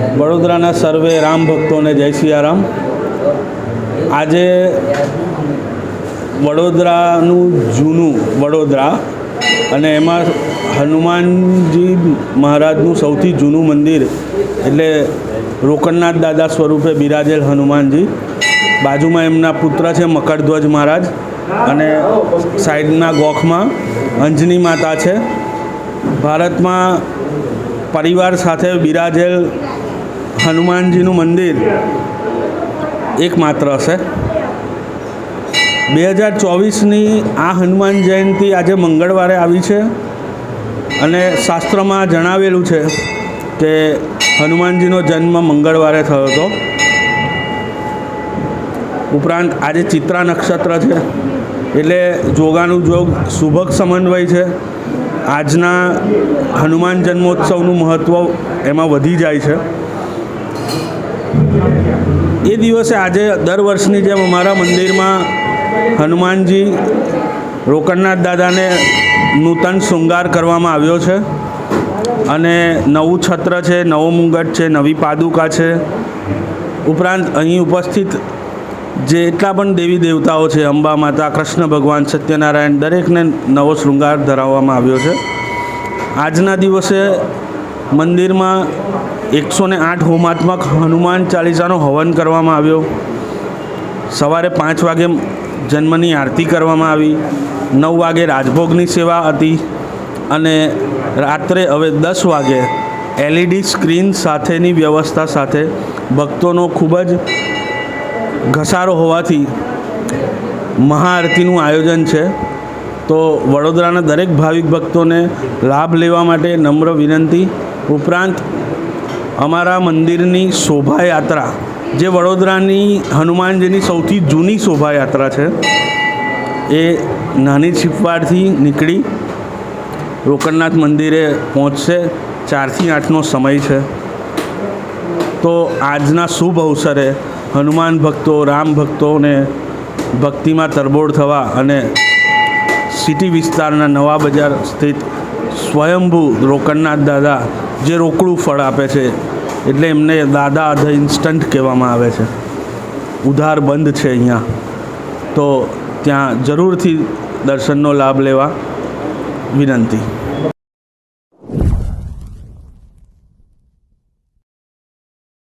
વડોદરાના સર્વે રામ ભક્તોને જય સિયારામ. આજે વડોદરાનું જૂનું વડોદરા અને એમાં હનુમાનજી મહારાજનું સૌથી જૂનું મંદિર એટલે રોકડનાથ દાદા સ્વરૂપે બિરાજેલ હનુમાનજી. બાજુમાં એમના પુત્ર છે મકરધ્વજ મહારાજ અને સાઈડના ગોખમાં અંજની માતા છે. ભારતમાં પરિવાર સાથે બિરાજેલ હનુમાનજીનું મંદિર એકમાત્ર હશે. બે હજાર ચોવીસની આ હનુમાન જયંતિ આજે મંગળવારે આવી છે અને શાસ્ત્રમાં જણાવેલું છે કે હનુમાનજીનો જન્મ મંગળવારે થયો હતો. ઉપરાંત આજે ચિત્રા નક્ષત્ર છે, એટલે જોગાનું જોગ શુભક સમન્વય છે. આજના હનુમાન જન્મોત્સવનું મહત્ત્વ એમાં વધી જાય છે. એ દિવસે આજે દર વર્ષની જેમ અમારા મંદિરમાં હનુમાનજી રોકડનાથ દાદાને નૂતન શૃંગાર કરવામાં આવ્યો છે. અને નવું છત્ર છે, નવો મુંગટ છે, નવી પાદુકા છે. ઉપરાંત અહીં ઉપસ્થિત જેટલા પણ દેવી દેવતાઓ છે, અંબા માતા, કૃષ્ણ ભગવાન, સત્યનારાયણ, દરેકને નવો શૃંગાર ધરાવવામાં આવ્યો છે. આજના દિવસે મંદિરમાં એકસો ને આઠ હોમાત્મક હનુમાન ચાલીસાનો હવન કરવામાં આવ્યો. સવારે પાંચ વાગે જન્મની આરતી કરવામાં આવી. નવ વાગે રાજભોગની સેવા હતી અને રાત્રે હવે દસ વાગે એલઈડી સ્ક્રીન સાથેની વ્યવસ્થા સાથે ભક્તોનો ખૂબ જ ઘસારો હોવાથી મહાઆરતીનું આયોજન છે. તો વડોદરાના દરેક ભાવિક ભક્તોને લાભ લેવા માટે નમ્ર વિનંતી. ઉપરાંત અમારા મંદિરની શોભાયાત્રા, જે વડોદરાની હનુમાનજીની સૌથી જૂની શોભાયાત્રા છે, એ નાની છીપવાડથી નીકળી રોકડનાથ મંદિરે પહોંચશે. ચારથી આઠનો સમય છે. તો આજના શુભ અવસરે હનુમાન ભક્તો, રામ ભક્તોને ભક્તિમાં તરબોળ થવા અને સિટી વિસ્તારના નવા બજાર સ્થિત સ્વયંભૂ રોકડનાથ દાદા જે રોકડું ફળ આપે છે એટલે એમને દાદા ધ ઇન્સ્ટન્ટ કહેવામાં આવે છે. ઉધાર બંધ છે અહીંયા. તો ત્યાં જરૂરથી દર્શનનો લાભ લેવા વિનંતી.